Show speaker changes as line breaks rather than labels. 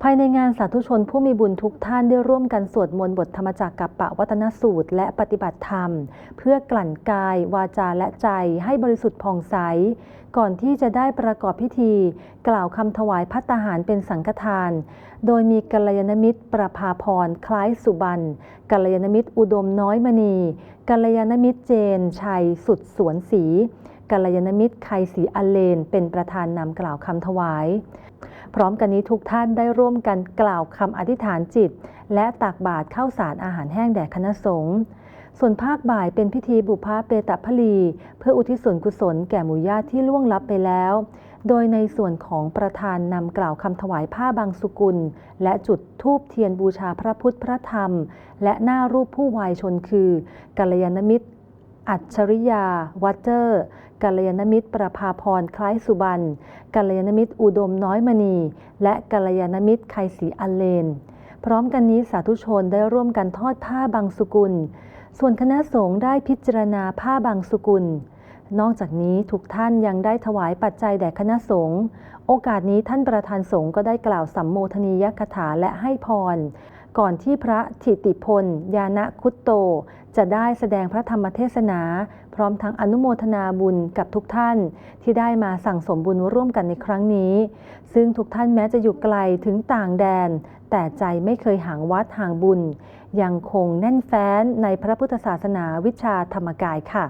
ภายในงานสาธุชนผู้มีบุญทุกท่านได้ร่วมกันสวดมนต์บทธรรมจักรกับปะวัตนสูตร และปฏิบัติธรรม เพื่อกลั่นกาย วาจาและใจให้บริสุทธิ์ผ่องใส ก่อนที่จะได้ประกอบพิธี กล่าวคำถวายพัตตาหารเป็นสังฆทาน โดยมีกัลยาณมิตร ประภาพรคล้ายสุบรรณกัลยาณมิตรอุดมน้อยมณีกัลยาณมิตรเจน ชัยสุดสวนศรี กัลยาณมิตรไคศรีอเลน เป็นประธานนำกล่าวคำถวาย พร้อมกันนี้ทุกท่านได้ร่วมกันกล่าวคำอธิษฐานจิต และตักบาตรข้าวสารอาหารแห้งแด่คณะสงฆ์ส่วนภาคบ่ายเป็นพิธีบุพาเปตพลี เพื่ออุทิศส่วนกุศลแก่หมู่ญาติที่ล่วงลับไปแล้ว โดยในส่วนของประธานนำกล่าวคำถวายผ้าบางสุกุล และจุดธูปเทียนบูชาพระพุทธพระธรรม และหน้ารูปผู้วายชนคือกัลยาณมิตร อัจฉริยา วัตเตอร์กัลยาณมิตรประภาพรคล้ายสุบรรณกัลยาณมิตรอุดมน้อยมณี และกัลยาณมิตรไคศรีอัลเลน พร้อมกันนี้สาธุชนได้ร่วมกันทอดผ้าบางสุกุล ส่วนคณะสงฆ์ได้พิจารณาผ้าบางสุกุล นอกจากนี้ทุกท่านยังได้ถวายปัจจัยแด่คณะสงฆ์โอกาสนี้ท่านประธานสงฆ์ก็ได้กล่าวสัมโมทนียคถาและให้พร ก่อนที่พระถิติพล ยานะคุตโต จะได้แสดงพระธรรมเทศนา พร้อมทั้งอนุโมทนาบุญกับทุกท่านที่ได้มาสั่งสมบุญร่วมกันในครั้งนี้ ซึ่งทุกท่านแม้จะอยู่ไกลถึงต่างแดน แต่ใจไม่เคยห่างวัดห่างบุญ ยังคงแน่นแฟ้นในพระพุทธศาสนาวิชาธรรมกายค่ะ